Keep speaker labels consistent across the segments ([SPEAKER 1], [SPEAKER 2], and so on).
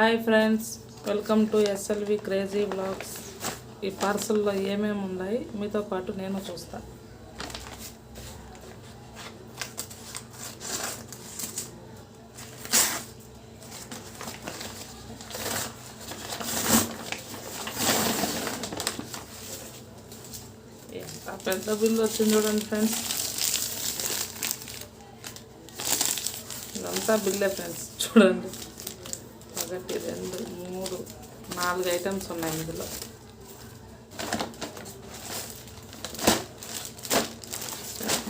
[SPEAKER 1] Hi friends welcome to SLV crazy blogs ఈ పార్సల్లో ఏమేమి ఉన్నాయి మీతో పాటు నేను చూస్తా. పెద్ద బిల్లు వచ్చింది చూడండి ఫ్రెండ్స్. ఇదంతా బిల్లే ఫ్రెండ్స్ చూడండి. ఒకటి రెండు మూడు నాలుగు ఐటమ్స్ ఉన్నాయి ఇందులో.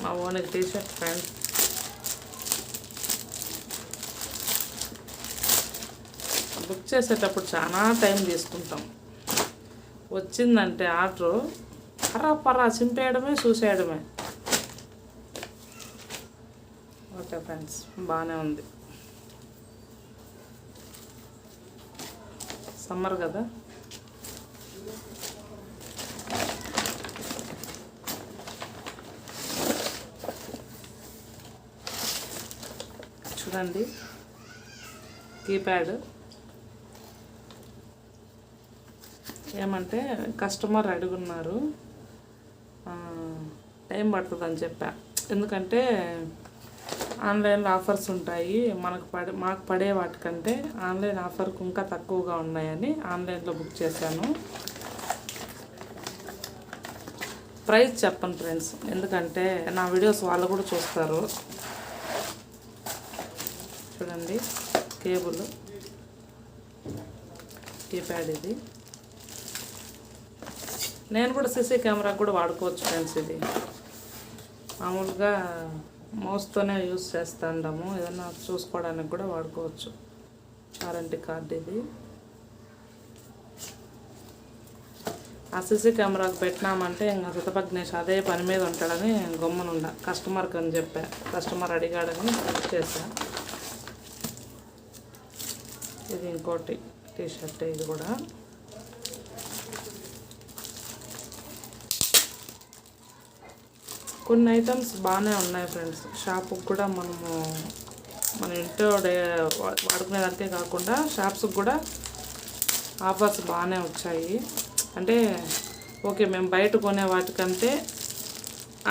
[SPEAKER 1] మా owner T shirt friends book చేసేటప్పుడు చాలా టైం తీసుకుంటాం. వచ్చిందంటే ఆర్డర్ పరా పరా చింపేయడమే చూసేయడమే. ఓకే ఫ్రెండ్స్ బాగానే ఉంది. సమ్మర్ కదా. చూడండి. కీప్యాడ్. ఏమంటే కస్టమర్ అడుగున్నారు. టైం పడుతుందని చెప్పా. ఎందుకంటే ఆన్లైన్లో ఆఫర్స్ ఉంటాయి. మనకు పడే మాకు పడే వాటికంటే ఆన్లైన్ ఆఫర్కి ఇంకా తక్కువగా ఉన్నాయని ఆన్లైన్లో బుక్ చేశాను. ప్రైస్ చెప్పను ఫ్రెండ్స్. ఎందుకంటే నా వీడియోస్ వాళ్ళు కూడా చూస్తారు. చూడండి కేబుల్ కీప్యాడ్ ఇది. నేను కూడా సీసీ కెమెరా కూడా వాడుకోవచ్చు ఫ్రెండ్స్ ఇది. మామూలుగా మౌస్తోనే యూస్ చేస్తాండము. ఏదైనా చూసుకోవడానికి కూడా వాడుకోవచ్చు. వారంటీ కార్డు ఇది. ఆ సీసీ కెమెరాకు పెట్టినామంటే ఇంకా శతభగ్నేష్ అదే పని మీద ఉంటాడని గమ్మునుండ. కస్టమర్కి అని చెప్పా. కస్టమర్ అడిగాడని చేశా. ఇది ఇంకోటి టీ షర్ట్ ఇది కూడా. కొన్ని ఐటమ్స్ బాగానే ఉన్నాయి ఫ్రెండ్స్ షాపుకి కూడా మనము మన ఇంట్లో డే వాడుకునేదానికే కాకుండా షాప్స్కి కూడా ఆఫర్స్ బాగానే వచ్చాయి. అంటే ఓకే మేము బయట కొనే వాటికంటే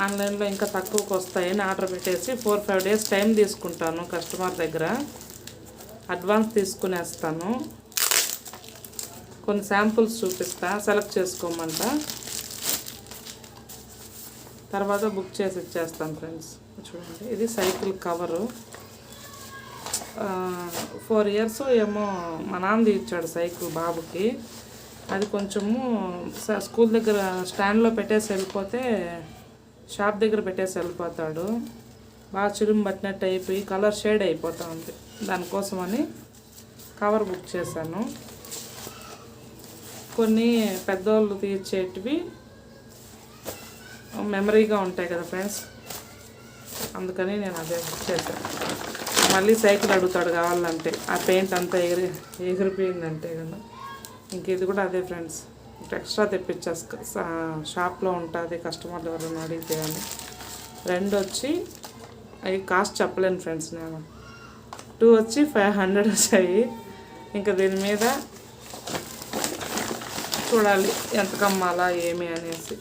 [SPEAKER 1] ఆన్లైన్లో ఇంకా తక్కువకి వస్తాయని ఆర్డర్ పెట్టేసి ఫోర్ ఫైవ్ డేస్ టైం తీసుకుంటాను కస్టమర్ దగ్గర. అడ్వాన్స్ తీసుకునేస్తాను. కొన్ని శాంపుల్స్ చూపిస్తా సెలెక్ట్ చేసుకోమంట. తర్వాత బుక్ చేసి ఇచ్చేస్తాను ఫ్రెండ్స్. చూడండి ఇది సైకిల్ కవరు. ఫోర్ ఇయర్స్ ఏమో మా నాన్నది ఇచ్చాడు సైకిల్ బాబుకి. అది కొంచెము స్కూల్ దగ్గర స్టాండ్లో పెట్టేసి వెళ్ళిపోతే షాప్ దగ్గర పెట్టేసి వెళ్ళిపోతాడు. బాగా చిరుము పట్టినట్టు అయిపోయి కలర్ షేడ్ అయిపోతూ ఉంది. దానికోసమని కవర్ బుక్ చేశాను. కొన్ని పెద్దోళ్ళు తీర్చేటివి మెమరీగా ఉంటాయి కదా ఫ్రెండ్స్ అందుకని నేను అదే బుక్ చేశాను. మళ్ళీ సైకిల్ అడుగుతాడు కావాలంటే. ఆ పెయింట్ అంతా ఎగిరి ఎగిరిపోయిందంటే కదా. ఇంక ఇది కూడా అదే ఫ్రెండ్స్ ఎక్స్ట్రా తెప్పించేస్క షాప్లో ఉంటుంది కస్టమర్లు ఎవరైనా అడిగితే అని రెండు వచ్చి అవి కాస్ట్ చెప్పలేను ఫ్రెండ్స్ నేను. టూ వచ్చి ఫైవ్ హండ్రెడ్ వచ్చాయి. ఇంకా దీని మీద చూడాలి ఎంత కమ్మాలా ఏమి అనేసి.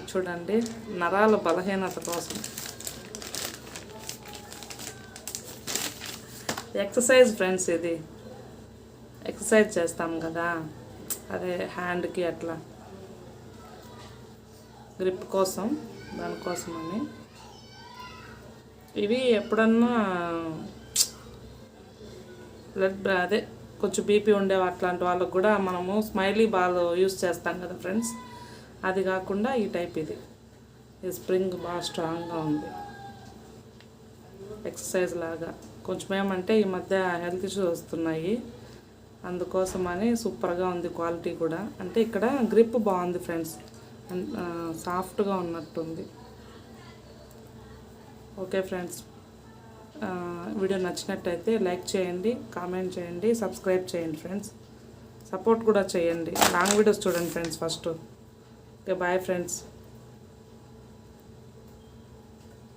[SPEAKER 1] చూడండి నరాల బలహీనత కోసం. ఎక్సర్సైజ్ ఫ్రెండ్స్ ఇది. ఎక్సర్సైజ్ చేస్తాం కదా. అదే హ్యాండ్కి అట్లా. గ్రిప్ కోసం దానికోసమని ఇవి ఎప్పుడన్నా బ్లడ్ అదే కొంచెం బీపీ ఉండే అట్లాంటి వాళ్ళకు కూడా మనము స్మైలీ బాల్ యూస్ చేస్తాం కదా ఫ్రెండ్స్ అది కాకుండా ఈ టైప్ ఇది. ఈ స్ప్రింగ్ బాగా స్ట్రాంగ్గా ఉంది. ఎక్సర్సైజ్ లాగా. కొంచెం ఏమంటే ఈ మధ్య హెల్త్ ఇష్యూస్ వస్తున్నాయి. అందుకోసమని సూపర్గా ఉంది క్వాలిటీ కూడా. అంటే ఇక్కడ గ్రిప్ బాగుంది ఫ్రెండ్స్. సాఫ్ట్గా ఉన్నట్టుంది. Okay friends. వీడియో నచ్చినట్టయితే లైక్ చేయండి కామెంట్ చేయండి సబ్స్క్రైబ్ చేయండి ఫ్రెండ్స్. సపోర్ట్ కూడా చేయండి. లాంగ్ వీడియోస్ చూడండి friends first. Okay bye friends